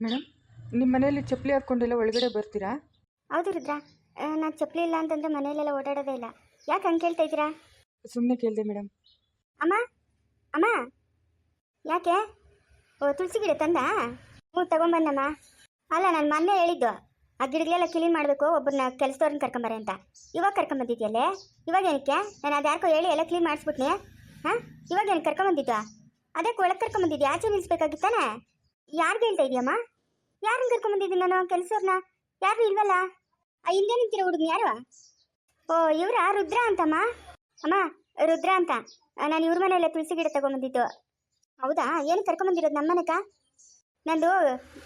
Madam ನಿಮ್ಮ ಮನೆಯಲ್ಲಿ ಚಪ್ಪಲಿ ಹಾಕೊಂಡೆಲ್ಲ ಒಳಗಡೆ ಬರ್ತೀರಾ? ಹೌದು ರುದ್ರ. ನಾನು ಚಪ್ಪಲಿ ಇಲ್ಲ ಅಂತಂದ್ರೆ ಮನೆಯಲ್ಲೆಲ್ಲ ಓಡಾಡೋದೇ ಇಲ್ಲ. ಯಾಕೆ ಹಂಗೆ ಕೇಳ್ತಾ ಇದ್ದೀರಾ? ಸುಮ್ಮನೆ ಕೇಳಿದೆ ಮೇಡಮ್. ಅಮ್ಮ ಅಮ್ಮ. ಯಾಕೆ? ಓ ತುಳಸಿ ಗಿಡ ತಂದ? ಹ್ಞೂ ತಗೊಂಬಂದಮ್ಮ. ಅಲ್ಲ ನಾನು ಮೊನ್ನೆ ಹೇಳಿದ್ದು. ಆ ಗಿಡಗಳೆಲ್ಲ ಕ್ಲೀನ್ ಮಾಡಬೇಕು ಒಬ್ಬರನ್ನ ಕೆಲಸದವ್ರನ್ನ ಕರ್ಕೊಂಬರೆ ಅಂತ. ಇವಾಗ ಕರ್ಕೊಂಬಂದಿದ್ಯಲ್ಲೇ ಇವಾಗ ಏನಕ್ಕೆ? ನಾನು ಅದ್ಯಾಕೋ ಹೇಳಿ ಎಲ್ಲ ಕ್ಲೀನ್ ಮಾಡಿಸ್ಬಿಟ್ನಿ. ಹಾಂ? ಇವಾಗ ಏನು ಕರ್ಕೊಂಬಂದಿದ್ದ ಅದೇ ಒಳಗೆ ಕರ್ಕೊಂಬಂದಿದ್ದೆ ಆಚೆ ನಿಲ್ಲಿಸ್ಬೇಕಾಗಿತ್ತಾನೆ ಯಾರಿಗೆ ಹೇಳ್ತಾ ಇದೆಯಮ್ಮ? ಯಾರನ್ನ ಕರ್ಕೊಂಬಂದಿದ್ದೀನಿ ನಾನು? ಕೆಲಸವ್ರನ್ನ ಯಾರು ಇಲ್ವಲ್ಲ? ಆ ಹಿಂದೆ ನಿಂತಿರೋ ಹುಡುಗ ಯಾರು? ಓ, ಇವ್ರ ರುದ್ರ ಅಂತಮ್ಮ? ಅಮ್ಮ, ರುದ್ರ ಅಂತ. ನಾನು ಇವ್ರ ಮನೆಯಲ್ಲ ತುಳಸಿ ಗಿಡ ತಗೊಂಬಂದಿದ್ದು ಹೌದಾ? ಏನು ಕರ್ಕೊಂಬಂದಿರೋದು ನಮ್ಮ ಮನೆಕ? ನಂದು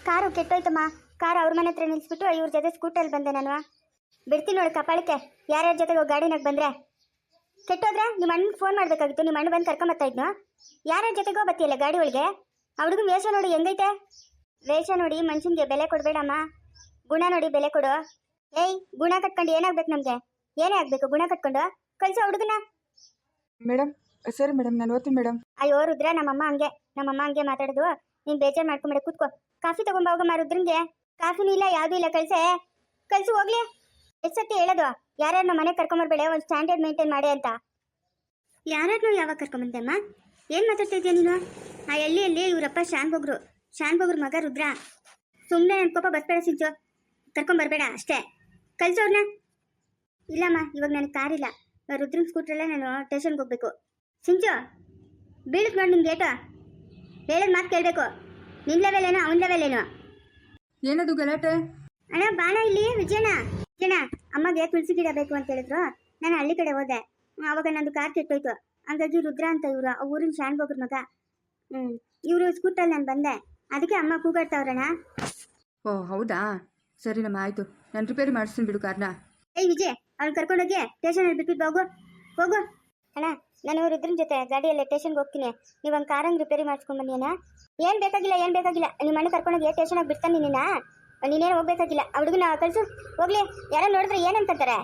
ಕಾರು ಕೆಟ್ಟೋಯ್ತಮ್ಮ. ಕಾರು ಅವ್ರ ಮನೆ ಹತ್ರ ನಿಲ್ಲಿಸ್ಬಿಟ್ಟು ಇವ್ರ ಜೊತೆ ಸ್ಕೂಟಲ್ಲಿ ಬಂದೆ ನಾನು. ಬಿಡ್ತೀನಿ ನೋಡಿ ಕಪಾಳಕ್ಕೆ. ಯಾರ್ಯಾರ ಜೊತೆಗೆ ಗಾಡಿನಾಗ ಬಂದ್ರೆ. ಕೆಟ್ಟೋದ್ರೆ ನಿಮ್ಮ ಅಣ್ಣಗೆ ಫೋನ್ ಮಾಡಬೇಕಾಗಿತ್ತು. ನಿಮ್ಮ ಅಣ್ಣ ಬಂದು ಕರ್ಕೊಂಬತ್ತಾ ಇದ್ನು? ಯಾರ್ಯಾರ ಜೊತೆಗೋ ಬತ್ತಿಯಲ್ಲ ಗಾಡಿ ಒಳಗೆ? ಆ ಹುಡುಗನ ವೇಷ ನೋಡಿ ಹೆಂಗೈತೆ? ವೇಷ ನೋಡಿ ಮನುಷ್ಯನ್ಗೆ ಬೆಲೆ ಕೊಡಬೇಡಮ್ಮ. ಗುಣ ನೋಡಿ ಬೆಲೆ ಕೊಡು. ಏಯ್ ಗುಣ ಕಟ್ಕೊಂಡು ಏನಾಗ್ಬೇಕು ನಮಗೆ? ಏನೇ ಆಗ್ಬೇಕು ಗುಣ ಕಟ್ಕೊಂಡು? ಕಳ್ಸೋ ಹುಡುಗನ. ಮೇಡಮ್ ಸರಿ ಮೇಡಮ್ ನಾನು ಓದ್ತೀನಿ ಮೇಡಮ್ ಅಯ್ಯೋ ರುದ್ರ ನಮ್ಮಮ್ಮ ಹಂಗೆ ನಮ್ಮಮ್ಮ ಹಂಗೆ ಮಾತಾಡೋದು. ನೀನ್ ಬೇಜಾರು ಮಾಡ್ಕೊಂಬೇಡ ಕೂತ್ಕೋ. ಕಾಫಿ ತಗೊಂಬ ಹೋಗಮ್ಮ ರುದ್ರಂಗೆ. ಕಾಫಿನೂ ಇಲ್ಲ ಯಾವ್ದೂ ಇಲ್ಲ ಕಳ್ಸೆ. ಕಳ್ಸು ಹೋಗ್ಲಿ. ಎಷ್ಟೊತ್ತಿ ಸತಿ ಹೇಳೋದು? ಯಾರ್ಯಾರು ನಮ್ಮ ಮನೆ ಕರ್ಕೊಂಬರ್ಬೇಡ ಒಂದು ಸ್ಟ್ಯಾಂಡರ್ಡ್ ಮೇಂಟೈನ್ ಮಾಡಿ ಅಂತ. ಯಾರ್ಯಾರನ್ನೂ ಯಾವಾಗ ಕರ್ಕೊಂಬಂದೆ ಅಮ್ಮ? ಏನ್ ಮಾತಾಡ್ತಾ ಇದೀಯ ನೀನು? ಆ ಹಳ್ಳಿಯಲ್ಲಿ ಇವರಪ್ಪ ಶಾಂಗ್ ಬೊಗ್ರು ಶಾನ್ ಮಗ ರುದ್ರ. ಸುಮ್ಮನೆ ನನ್ನ ಕೋಪ ಬಸ್ಬೇಡ ಸಿಂಚು. ಕರ್ಕೊಂಬರ್ಬೇಡ ಅಷ್ಟೇ. ಕಲ್ಸೋರ್ನ ಇಲ್ಲಮ್ಮ ಇವಾಗ ನನಗೆ ಕಾರಿಲ್ಲ. ರುದ್ರನ್ ಸ್ಕೂಟ್ರಲ್ಲೇ ನಾನು ಸ್ಟೇಷನ್ಗೆ ಹೋಗ್ಬೇಕು. ಸಿಂಚು ಬೀಳಕ್ ನೋಡಿ ನಿಮ್ಗೆ ಏಟು ಹೇಳೋದ್ ಮಾತು ಕೇಳಬೇಕು. ನಿನ್ ಲೆವೆಲ್ ಏನೋ ಅವನ ಲೆವೆಲ್ ಏನೋ? ಏನದು ಗಲಾಟೆ? ಅಣ್ಣ ಬಾಣ ಇಲ್ಲಿ ವಿಜಯಣ್ಣ. ವಿಜಯಣ್ಣ ಅಮ್ಮಗೆ ತುಳಸಿ ಗಿಡ ಬೇಕು ಅಂತ ಹೇಳಿದ್ರು. ನಾನು ಹಳ್ಳಿ ಕಡೆ ಹೋದೆ. ಅವಾಗ ನಂದು ಕಾರ್ ಕೆಟ್ಟೋಯ್ತು. ಹಂಗಾಗಿ ರುದ್ರ ಅಂತ ಇವರು ಆ ಊರಿನ ಶಾನ್ ಬೊಗ್ರ ಮಗ. ಹ್ಮ್ ಇವರು ಸ್ಕೂಟರ್ ನಾನು ಬಂದೆ. ಅದಕ್ಕೆ ಅಮ್ಮ ಕೂಗಾಡ್ತಾವ್ರಣ ಓ ಹೌದಾ? ಸರಿನಮ್ಮ ಆಯ್ತು. ನಾನು ರಿಪೇರಿ ಮಾಡಿಸ್ತೀನಿ ಬಿಡು ಕಾರ್ನ. ಏಯ್ ವಿಜಯ್ ಅವ್ನು ಕರ್ಕೊಂಡೋಗಿ ಸ್ಟೇಷನಲ್ಲಿ ಬಿಟ್ಬಿಟ್ಟು ಹೋಗು ಹೋಗು. ಅಣ್ಣ ನಾನು ರುದ್ರನ್ ಜೊತೆ ಗಾಡಿಯಲ್ಲಿ ಸ್ಟೇಷನ್ಗೆ ಹೋಗ್ತೀನಿ. ನೀವು ಒಂದು ಕಾರಂಗ್ ರಿಪೇರಿ ಮಾಡಿಸ್ಕೊಂಡ್ ಬನ್ನಿ ಅಣ್ಣ. ಏನ್ ಬೇಕಾಗಿಲ್ಲ ಏನ್ ಬೇಕಾಗಿಲ್ಲ. ನಿಮ್ಮ ಮನೆ ಕರ್ಕೊಂಡೋಗಿ ಸ್ಟೇಷನಾಗ ಬಿಡ್ತಾನೆ ನಿನ್ನ ನೀನೇನು ಹೋಗ್ಬೇಕಾಗಿಲ್ಲ. ಆ ಹುಡುಗನ ಕಳ್ಸು. ಹೋಗ್ಲಿ. ಯಾರೋ ನೋಡಿದ್ರೆ ಏನಂತಾರೆ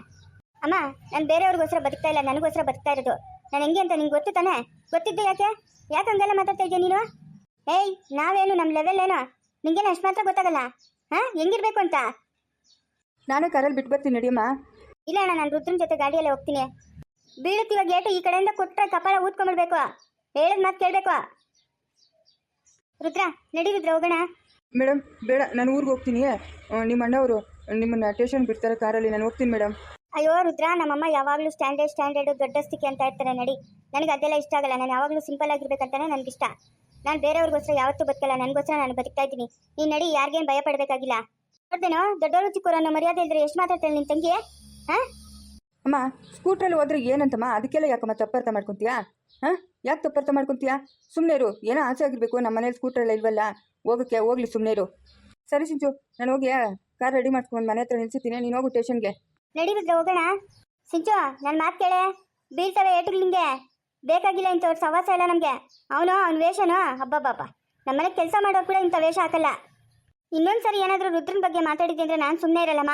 ಅಮ್ಮ ನಾನು ಬೇರೆಯವ್ರಿಗೋಸ್ಕರ ಬದುಕ್ತಾ ಇಲ್ಲ. ನನಗೋಸ್ಕರ ಬದುಕ್ತಾ ಇರೋದು. ನಾನು ಹೆಂಗೆ ಅಂತ ನಿಂಗೆ ಗೊತ್ತು ತಾನೆ? ಗೊತ್ತಿದ್ದೆ ಯಾಕೆ? ಯಾಕೆ ಹಂಗೆಲ್ಲ ಮಾತಾಡ್ತಾ ಇದೆಯಾ ನೀನು? ಏಯ್ ನಾವೇನು ನಮ್ಮ ಲೆವೆಲ್ ಏನೋ? ನಿಂಗೇನು ಅಷ್ಟು ಮಾತ್ರ ಗೊತ್ತಾಗಲ್ಲ? ಹಾ ಹೆಂಗಿರ್ಬೇಕು ಅಂತ? ನಾನು ಕಾರಲ್ಲಿ ಬಿಟ್ಟು ಬರ್ತೀನಿ ನಡಿಯಮ್ಮ ಇಲ್ಲ ಅಣ್ಣ ನಾನು ರುದ್ರನ್ ಜೊತೆ ಗಾಡಿಯಲ್ಲೇ ಹೋಗ್ತೀನಿ. ಬೀಳುತ್ತಿವ ಗೇಟು ಈ ಕಡೆಯಿಂದ ಕೊಟ್ಟರೆ ಕಪಾಳ ಊದ್ಕೊಂಡ್ಬಿಡ್ಬೇಕು. ಹೇಳದ್ ಮಾತು ಕೇಳಬೇಕು. ರುದ್ರ ನಡಿ ರುದ್ರ ಹೋಗೋಣ. ಮೇಡಮ್ ಬೇಡ ನಾನು ಊರಿಗೆ ಹೋಗ್ತೀನಿ. ಆ, ನಿಮ್ಮ ಅಣ್ಣವರು ನಿಮ್ಮನ್ನ ಟ್ಯೂಷನ್ ಬಿಡ್ತಾರೆ ಕಾರಲ್ಲಿ ನಾನು ಹೋಗ್ತೀನಿ ಮೇಡಮ್ ಅಯ್ಯೋ ರುದ್ರ ನಮ್ಮಮ್ಮ ಯಾವಾಗಲೂ ಸ್ಟ್ಯಾಂಡರ್ಡ್ ಸ್ಟ್ಯಾಂಡರ್ಡ್ ದೊಡ್ಡಸ್ತಿಕೆ ಅಂತ ಇರ್ತಾರೆ ನಡಿ. ನನಗೆ ಅದೆಲ್ಲ ಇಷ್ಟ ಆಗಲ್ಲ ನಾನು ಯಾವಾಗಲೂ ಸಿಂಪಲ್ ಆಗಿರ್ಬೇಕಂತಾನೆ ನನಗಿಷ್ಟ. ನಾನು ಬೇರೆಯವ್ರಿಗೋಸ್ಕರ ಯಾವತ್ತೂ ಬದುಕಲ್ಲ ನನಗೋಸ್ಕರ ನಾನು ಬದುಕ್ತಾ ಇದ್ದೀನಿ. ನೀನು ನಡಿ ಯಾರಿಗೇನು ಭಯ ಪಡಬೇಕಾಗಿಲ್ಲ. ನೋಡ್ದೇನೋ? ದೊಡ್ಡವರು ಚಿಕ್ಕವರು ಅನ್ನೋ ಮರ್ಯಾದೆ ಇಲ್ದ್ರೆ ಎಷ್ಟು ಮಾತಾಡ್ತಾಳೆ ನಿನ್ನ ತಂಗಿ ಹಾಂ? ಅಮ್ಮ ಸ್ಕೂಟ್ರಲ್ಲಿ ಹೋದ್ರೆ ಏನಂತಮ್ಮ? ಅದಕ್ಕೆಲ್ಲ ಯಾಕಮ್ಮ ತಪ್ಪರ್ಥ ಮಾಡ್ಕೊತೀಯಾ? ಹಾಂ? ಯಾಕೆ ತಪ್ಪರ್ಥ ಮಾಡ್ಕೊತೀಯಾ? ಸುಮ್ಮನೆ ಇರು ಏನೋ ಆಸೆ ಆಗಿರ್ಬೇಕು ನಮ್ಮ ಮನೇಲಿ ಸ್ಕೂಟ್ರಲ್ಲಿ ಇಲ್ವಲ್ಲ? ಹೋಗಕ್ಕೆ ಹೋಗ್ಲಿ ಸುಮ್ಮನೆ ಇರು ಸರಿ ಸಿಂಚು ನಾನು ಹೋಗಿ ಕಾರ್ ರೆಡಿ ಮಾಡ್ಕೊಂಡು ಮನೆ ಹತ್ರ ನಿಲ್ಸಿದ್ದೀನಿ ನೀನು ಹೋಗು ಸ್ಟೇಷನ್ಗೆ. ನಡೀಬಿದ್ರೆ ಹೋಗೋಣ. ಸಿಂಚು ನನ್ನ ಮಾತು ಕೇಳೆ. ಬೀಳ್ತವೆ ಏಟುಗಳು ನಿಂಗೆ. ಬೇಕಾಗಿಲ್ಲ ಇಂಥವ್ರ ಸವಾಸ ಇಲ್ಲ ನಮಗೆ. ಅವನು ಅವ್ನ ವೇಷನು? ಹಬ್ಬಬ್ಬಬ್ಬ ನಮ್ಮನೆ ಕೆಲಸ ಮಾಡೋರು ಕೂಡ ಇಂಥ ವೇಷ ಹಾಕಲ್ಲ. ಇನ್ನೊಂದು ಸರಿ ಏನಾದರೂ ರುದ್ರನ ಬಗ್ಗೆ ಮಾತಾಡಿದ್ದೆ ಅಂದರೆ ನಾನು ಸುಮ್ಮನೆ ಇರಲ್ಲಮ್ಮ?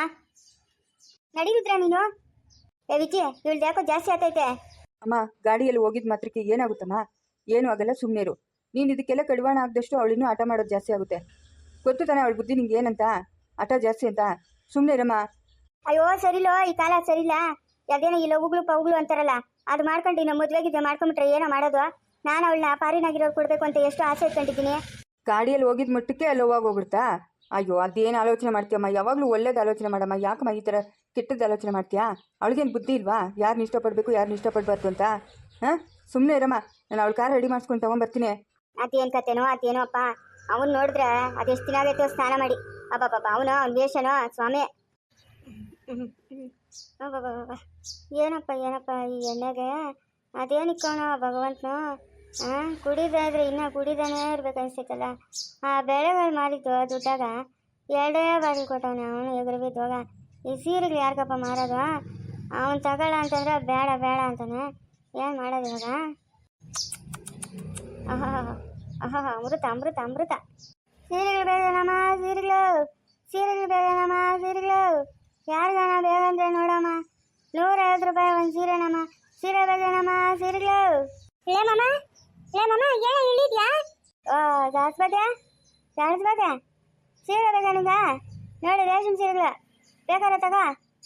ನಡಿ ರುದ್ರ ನೀನು. ಏ ವಿಜಿ ಇವಳು ಯಾಕೋ ಜಾಸ್ತಿ ಆತೈತೆ? ಅಮ್ಮ ಗಾಡಿಯಲ್ಲಿ ಹೋಗಿದ್ ಮಾತ್ರಕ್ಕೆ ಏನಾಗುತ್ತಮ್ಮ? ಏನೂ ಆಗಲ್ಲ ಸುಮ್ಮನೆ ಇರು. ನೀನು ಇದಕ್ಕೆಲ್ಲ ಕಡಿವಾಣ ಆಗದಷ್ಟು ಅವಳಿನ್ನೂ ಆಟ ಮಾಡೋದು ಜಾಸ್ತಿ ಆಗುತ್ತೆ. ಗೊತ್ತು ತಾನೆ ಅವಳ ಬುದ್ಧಿ ನಿಂಗೆ ಏನಂತ? ಆಟ ಜಾಸ್ತಿ ಅಂತ. ಸುಮ್ಮನೆ ಇರಮ್ಮ. ಅಯ್ಯೋ ಸರಿಲೋ ಈ ಕಾಲ ಸರಿಲ್ಲ. ಅದೇನೋ ಈ ಲಗುಗಳು ಪವುಗಳು ಅಂತಾರಲ್ಲ. ಅದು ಮಾಡ್ಕೊಂಡು ನಮ್ಮ ಮದುವೆಗಿದ್ರೆ ಮಾಡ್ಕೊಂಬಿಟ್ರೆ ಏನೋ ಮಾಡೋದು? ನಾನು ಅವಳನ್ನ ಪಾರಿನಾಗಿರೋರು ಕೊಡಬೇಕು ಅಂತ ಎಷ್ಟು ಆಸೆ ಇಟ್ಕೊಂಡಿದ್ದೀನಿ. ಗಾಡಿಯಲ್ಲಿ ಹೋಗಿದ್ ಮಟ್ಟಕ್ಕೆ ಅಲ್ಲಿ ಹೋಗಿ ಹೋಗ್ಬಿಡ್ತಾ? ಅಯ್ಯೋ ಅದೇನು ಆಲೋಚನೆ ಮಾಡ್ತೀಯಮ್ಮ? ಯಾವಾಗಲೂ ಒಳ್ಳೇದು ಆಲೋಚನೆ ಮಾಡಮ್ಮ. ಯಾಕಮ್ಮ ಈ ಥರ ಕೆಟ್ಟದ್ದು ಆಲೋಚನೆ ಮಾಡ್ತೀಯಾ? ಅವಳಿಗೇನು ಬುದ್ಧಿ ಇಲ್ವಾ? ಯಾರನ್ನ ಇಷ್ಟಪಡಬೇಕು ಯಾರನ್ನ ಇಷ್ಟಪಡಬಾರ್ದು ಅಂತ? ಹಾಂ? ಸುಮ್ಮನೆ ಇರಮ್ಮ. ನಾನು ಅವಳ ಕಾರ್ ರೆಡಿ ಮಾಡಿಸ್ಕೊಂಡು ತಗೊಂಬರ್ತೀನಿ. ಅದೇನು ಕತೆನೋ ಅದೇನೋ ಅಪ್ಪ. ಅವನು ನೋಡಿದ್ರೆ ಅದೆಷ್ಟು ದಿನ ಆಗೈತೋ ಸ್ನಾನ ಮಾಡಿ. ಅಬ್ಬಬ್ಬ ಅವನು ಅವನ ವೇಷನೋ ಸ್ವಾಮಿ. ಏನಪ್ಪ ಏನಪ್ಪ ಈ ಎಣ್ಣೆಗೆ? ಅದೇನಿಕ್ಕೋಣ ಭಗವಂತನು? ಆ ಕುಡಿದಾದ್ರೆ ಇನ್ನ ಕುಡಿದಾನೇ ಇರ್ಬೇಕು ಅನಿಸ್ತೈತಲ್ಲ ಆ ಬೆಳೆಗಳು ಮಾಡಿದ್ದು ದುಡ್ಡಾಗ ಎರಡೇ ಬಾರಿ ಕೊಟ್ಟವನೆ ಅವನು ಎದುರು ಬಿದ್ದವಾಗ ಈ ಸೀರೆಗಳು ಯಾರಿಗಪ್ಪ ಮಾರೋದು? ಅವನು ತಗೊಳ್ಳ ಅಂತಂದ್ರೆ ಬೇಡ ಬೇಡ ಅಂತಾನೆ. ಏನು ಮಾಡೋದು ಇವಾಗ? ಆಹಾ ಆಹಾ ಅಮೃತ ಅಮೃತ ಅಮೃತ. ಸೀರೆಗಳು ಬೇಡನಮ್ಮ ಸೀರೆಗಳು. ಸೀರೆಗಳು ಬೇಡನಮ್ಮ ಸೀರೆಗಳು. ಯಾರಿಗಾನ ಬೇಗ ಅಂದ್ರೆ ನೋಡಮ್ಮ? ನೂರೈವತ್ತು ರೂಪಾಯಿ ಒಂದು ಸೀರೆನಮ್ಮ ಸೀರೆ ಬೇಡನಮ್ಮ ಸೀರೆಗಳು ಲೇ ಮಮ್ಮ ಲೇ ಮಮ್ಮ ಏನ ಇಳಿದ್ಯಾ ಓ ದಾಸ್ಬದ್ಯಾ ದಾಸ್ಬದ್ಯಾ ಸೀರೆ ಬೇಕಾ ನಿಂಗ ನೋಡಿ ರೇಷನ್ ಸೀರೆಗಳು. ಬೇಕಾರೆ ತಗೋ.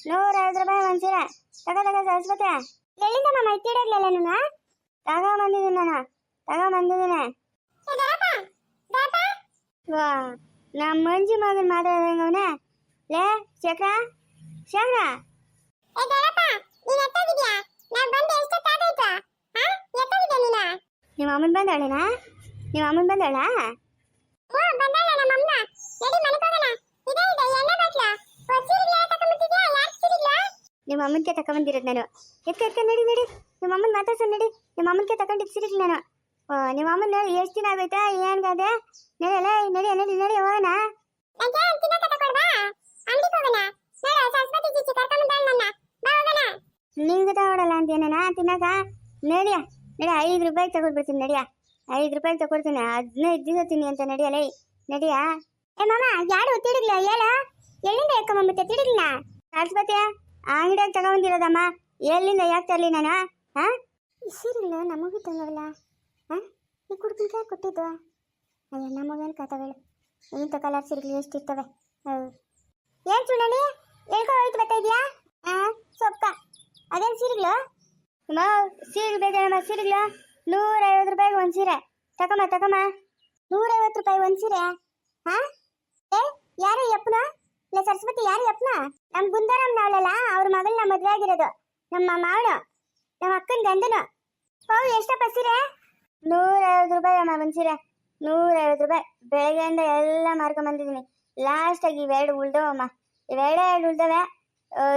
ನೂರೈವತ್ತು ರೂಪಾಯಿ ಒಂದು ಸೀರೆ. ತಗೋ ತಗೋ ಸರಸ್ವತಿ. ಎಲ್ಲಿಂದ ಮಮ್ಮ ಇತ್ತಿಡೋಗ್ಲಿಲ್ಲ ನೀನು? ತಗೋ ಬಂದಿದ್ದೀನಿ ನಾನು. ತಗೋ ಬಂದಿದ್ದೀನಿ. ವಾ ನಮ್ಮ ಮಂಜು ಮಗನ್ ಮಾತಾಡ್ದಂಗವನೇ. ಲೇ ಚಕ್ರ. ಚಕ್ರ ನಿಮ್ಮ ಅಮ್ಮನ್ ಬಂದವಳೇನ ನಿಮ್ಮ ಅಮ್ಮನ್ ಬಂದವಳ ನಿಮ್ಮ ಅಮ್ಮನ್ಗೆ ತಕೊಂಬಂದಿರೋದು ನಾನು. ಎತ್ಕ ಎತ್ಕ ನಡಿ ನಡಿ. ನಿಮ್ಮ ಅಮ್ಮನ ಮಾತಾಡ್ಸ ನಡಿ. ನಿಮ್ಮ ಅಮ್ಮನ್ಗೆ ತಗೊಂಡಿದ್ದು ಸಿರಿಗ್ ನಾನು. ಓ ನಿಮ್ಮ ಅಮ್ಮನ ನೋಡಿ ಎಷ್ಟು ದಿನ ಆಗೋಯ್ತಾ? ಏನ್ಗಾದೆ ನಡಿಯಲ್ಲ ನಡಿ ನಡಿ ನಡಿ ಹೋಗೋಣ. ನಿಂಗೆ ತಗೊಳಲ್ಲ ಅಂತೇನ ತಿನ್ನಕ? ನಡಿಯ ನಡಿ ಐದು ರೂಪಾಯಿಗೆ ತಗೊಳ್ಬಿಡ್ತೀನಿ ನಡಿಯ. ಐದು ರೂಪಾಯಿಗೆ ತಗೊಳ್ತೀನಿ, ಹದಿನೈದು ದಿವಸ ತಿನ್ನಿ ಅಂತ ನಡಿಯಲ್ಲ ನಡಿಯ. ಏ ಮಾಮ, ಯಾರು ತಿಡಿಗ್ಲ ಹೇಳ? ಎಲ್ಲಿಂದ ಎಕ್ಕಮ್ಮ ತಿಡಿಗ್ಲ ಸರಸ್ವತಿ ಅಂಗಡಿಯಾಗ ತಗೊಂಡಿರೋದಮ್ಮ ಎಲ್ಲಿಂದ, ಯಾಕೆ ತರಲಿ ನಾನು ಹಾ ಸಿರಿಲ್ಲ ನಮಗೂ ತಂಗಲ್ಲ ಹಾ ಈ ಕುಡ್ಕಿನ ಯಾಕೆ ಕೊಟ್ಟಿದ್ದು? ಅಯ್ಯ ನಮಗೇನು ಕಥಗಳು ಇಂಥ ಕಲರ್ ಸೀರೆಗಳು ಎಷ್ಟಿರ್ತವೆ ಹೌದು. ಏನು ಸುಣ್ಣಿ ಹೇಳ್ಕೊ ಹೋಯ್ತು ಬರ್ತಾ ಇದೆಯಾ? ಹಾ ಸೊಪ್ಪ ಅದೇನು ಸೀರೆಗಳು ಅಮ್ಮ ಸೀರೆ ಬೇಕೇನಮ್ಮ ಸೀರೆಗಳು ನೂರೈವತ್ತು ರೂಪಾಯಿಗೆ ಒಂದು ಸೀರೆ. ತಕಮ್ಮ ತಕಮ್ಮ. ನೂರೈವತ್ತು ರೂಪಾಯಿ ಒಂದು ಸೀರೆ? ಹಾ? ಏ, ಯಾರು ಯಪ್ಪನ ಇಲ್ಲ, ಸರಸ್ವತಿ, ಯಾರು ಯಪ್ಪನ ನಮ್ಮ ಗುಂದಾರಮ್ಮ ಅವಳಲ್ಲ, ಅವ್ರ ಮಗಳನ್ನ ಮದುವೆ ಆಗಿರೋದು. ನಮ್ಮ ಮಾವನು, ನಮ್ಮ ಅಕ್ಕನ ಗಂಡನು. ಹೌದು ಎಷ್ಟಪ್ಪ ಸೀರೆ? ನೂರೈವತ್ತು ರೂಪಾಯಿ ಅಮ್ಮ ಒಂದು ಸೀರೆ. ನೂರೈವತ್ತು ರೂಪಾಯಿ. ಬೆಳಗ್ಗೆಯಿಂದ ಎಲ್ಲ ಮಾರ್ಕೊಂಡ್ ಬಂದಿದ್ದೀನಿ. ಲಾಸ್ಟಾಗಿ ಇವೆರಡು ಉಳ್ದವಮ್ಮ ಇವೆರಡೇ ಎರಡು ಉಳ್ದವೆ.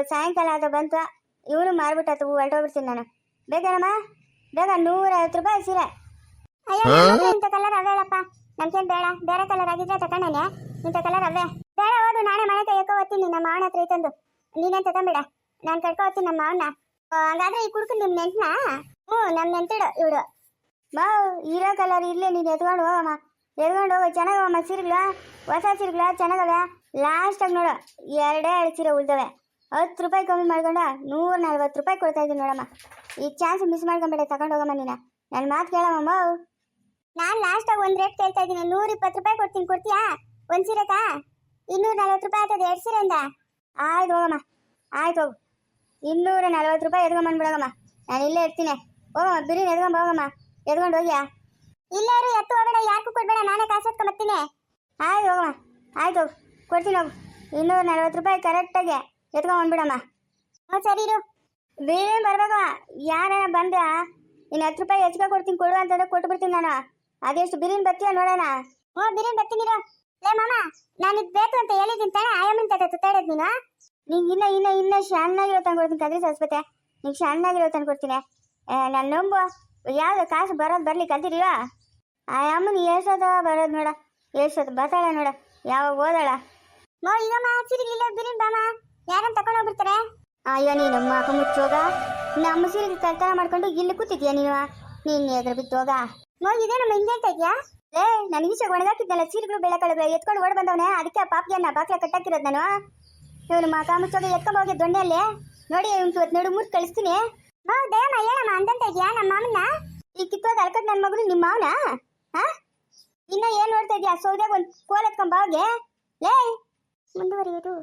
ಸಾಯಂಕಾಲ ಅದು ಬಂತು. ಇವನು ಮಾರ್ಬಿಟ್ಟು ಹೊರಟೋಗ್ಬಿಡ್ತೀನಿ ನಾನು. ಬೇಕೇನಮ್ಮ ಬೇಗ ನೂರೈವತ್ತು ರೂಪಾಯಿ ಸೀರೆ. ಅಯ್ಯೋ ಇಂಥ ಕಲರ್ ಅವೇಳಪ್ಪ ನಮ್ಗೇನು ಬೇಡ ಬೇರೆ ಕಲರ್ ಆಗಿದ್ರೆ ತಕೊಂಡೇನೆ ಇಂಥ ಕಲರ್ ಅವೇ. ಬೇಡ ಹೋದು ನಾನೇ ಮನೆ ತೆಗೆಕೊ ಓದ್ತೀನಿ ನಮ್ಮ ಮಾವನ ಹತ್ರ ಇತ್ತಂದು. ನೀನೇನ್ ತಗೊಂಬಿಡ? ನಾನು ಕರ್ಕೊ ಹೋಗ್ತೀನಿ ನಮ್ಮ ಮಾವನ ಹಂಗಾದ್ರೆ ಈ ಕುಡ್ಕೊಂಡು ನಿಮ್ಮ ನೆಂಟ್ನ? ಹ್ಞೂ ನಮ್ಮ ನೆಂಟಿಡು ಇವಳು. ಬಾ ಇರೋ ಕಲರ್ ಇರಲಿ ನೀನು ಎತ್ಕೊಂಡು ಹೋಗಮ್ಮ. ಎತ್ಕೊಂಡು ಹೋಗ ಚೆನ್ನಾಗವಮ್ಮ ಸೀರೆಗಳ. ಹೊಸ ಸೀರೆಗಳ ಚೆನ್ನಾಗವೆ. ಲಾಸ್ಟಾಗಿ ನೋಡು ಎರಡೇ ಎರಡು ಸೀರೆ ಉಳ್ದವೆ. ಹತ್ತು ರೂಪಾಯಿ ಕಮ್ಮಿ ಮಾಡ್ಕೊಂಡ ನೂರ ನಲ್ವತ್ತು ರೂಪಾಯಿ ಕೊಡ್ತಾ ಇದ್ದೀನಿ ನೋಡಮ್ಮ. ಈ ಚಾನ್ಸ್ ಮಿಸ್ ಮಾಡ್ಕೊಂಬೇಡ, ತಗೊಂಡು ಹೋಗಮ್ಮ ನೀನು. ನನ್ನ ಮಾತು ಕೇಳಮ್ಮ ನಾನು ಲಾಸ್ಟಾಗಿ ಒಂದು ರೇಟ್ ಕೇಳ್ತಾ ಇದ್ದೀನಿ, ನೂರ ಇಪ್ಪತ್ತು ರೂಪಾಯಿ ಕೊಡ್ತೀನಿ, ಕೊಡ್ತೀಯಾ? ಒಂದು ಸೀರೆಕಾ ಇನ್ನೂರ ನಲ್ವತ್ತು ರೂಪಾಯಿ ಆಗ್ತದೆ ಎರಡು ಸೀರೆಯಿಂದ ಆಯ್ತು ಹೋಗಮ್ಮ, ಆಯ್ತು ಹೋಗು. ಇನ್ನೂರ ನಲ್ವತ್ತು ರೂಪಾಯಿ ಎತ್ಕೊಂಬಂದ್ಬಿಡಗಮ್ಮ ನಾನು ಇಲ್ಲೇ ಇರ್ತೀನಿ. ಹೋಗಮ್ಮ, ಬಿರಿಯಾನಿ ಎತ್ಕೊಂಡ್ ಹೋಗಮ್ಮ. ಎದ್ಕೊಂಡು ಹೋಗ್ಯಾ? ಇಲ್ಲಾರು ಎತ್ತು ಹೋಗಬೇಡ ಯಾಕೆ ಕೊಡ್ಬೇಡ, ನಾನೇ ಕಾಸು ಎತ್ಕೊಂಬರ್ತೀನಿ ಆಯ್ತು ಹೋಗಮ್ಮ, ಆಯ್ತು ಹೋಗು. ಕೊಡ್ತೀನಿ ಹೋಗು. ಇನ್ನೂರ ನಲ್ವತ್ತು ರೂಪಾಯಿ ಕರೆಕ್ಟಾಗಿ ಎತ್ಕೊಂಡ್ಬಂದ್ಬಿಡಮ್ಮ ಹ್ಞೂ, ಸರಿ ಇರು. ಬಿರಿಯಾನಿ ಬರ್ಬೇಕು ಯಾರೇನ ಬಂದ? ಇನ್ನು ಹತ್ತು ರೂಪಾಯಿ ಹೆಚ್ಚಿಗೆ ಕೊಡ್ತೀನಿ, ಕೊಡು ಅಂತಂದ್ರೆ ಕೊಟ್ಟು ಬಿಡ್ತೀನಿ ನಾನು. ಅದೆಷ್ಟು ಬಿರಿಯಾನಿ ಬರ್ತೀಯ ನೋಡೋಣ. ಹ್ಞೂ, ಬಿರಿಯಾನಿ ಬರ್ತೀನಿ ಇರು. ಲೇ, ಮಾಮ, ನಾನು ಇದು ಬೇಕು ಅಂತ ಹೇಳಿದ್ದೀನಿ ತಾನೆ ಆಯಮ್ಮಿನ ತಗ ತುತ್ತಾಡೋದು ನೀನು? ನೀನು ಇನ್ನ ಇನ್ನ ಇನ್ನ ತಂದು ಕೊಡ್ತೀನಿ ಕದ್ರಿ ಸಸ್ಪತೆ ನೀನು ಸಣ್ಣಾಗಿರೋ ತಂದು ಕೊಡ್ತೀನಿ. ನಾನು ನಂಬು, ಯಾವ್ದು ಕಾಸು ಬರೋದು ಬರ್ಲಿ ಕಲ್ತಿರಿಯೋ ಆ ಅಮ್ಮನ ಬರೋದು ನೋಡ ಎಷ್ಟೊತ್ತು ಬರ್ತಾಳೆ ನೋಡ, ಯಾವಾಗ ಓದಾಳ. ನೋ ಈಗಮ್ಮ ಸಿರಿಗಿಲ್ಲ ಬಿರಿಯಾನಿ ಬಾಮ. ಯಾರನ್ನ ತಕೊಂಡು ಹೋಗ್ಬಿಡ್ತಾರೆ? ಅಯ್ಯೋ, ನೀನು ಮಕ ಮುಚ್ಚೋಗ. ನಮ್ಮ ಸೀರೆ ಕಳ್ತನ ಮಾಡ್ಕೊಂಡು ಇಲ್ಲಿ ಕೂತಿದ್ಯಾ ನೀನು? ನೀನ್ ಎದ್ರ ಬಿತ್ತೋಗ ಇದೇ ನಮ್ಮ ಹಿಂಗೆ ಹೇಳ್ತಾ ಇದೆಯಾ? ಏ ನನ್ ಈಚೆ ಒಣಗಾಕಿದ್ನಲ್ಲ, ಸೀರೆಗಳು ಬೆಳಕಳು ಎತ್ಕೊಂಡು ಓಡ್ ಬಂದವನೇ ಅದಕ್ಕೆ ಆ ನಾ ಬಾಕ್ಲ ಕಟ್ಟಾಕಿರೋದು ನಾನು? ಇವನು ಮಕ ಮುಚ್ಚೋಗ, ಎತ್ಕೊಂಡ್ ಹೋಗಿ ದೊಣ್ಣೆಯಲ್ಲಿ. ನೋಡಿ ಇವತ್ ಇವತ್ತು ನೋಡು ಮೂರ್ ಕಳಿಸ್ತೀನಿ. ಹಾ ದಯಮ್ಮ ಹೇಳಮ್ಮ, ಅಂದಂತ ಇದ್ಯಾ ನಮ್ಮ ಮಾಮನ್ನ ಈ ಕಿತ್ತೋದ ಅಲ್ಕಟ್ ನನ್ನ ಮಗಳು ನಿಮ್ಮ ಮಾವನ? ಹಾ? ಇನ್ನ ಏನ್ ನೋಡ್ತಾ ಇದ್ಯಾ? ಸೌದ್ಯಾಗ ಒಂದು ಕೋಲ್ ಎತ್ಕೊಂಡ್ ಬಾವ್ಗೆ ಲೇ, ಮುಂದುವರಿಯೋದು.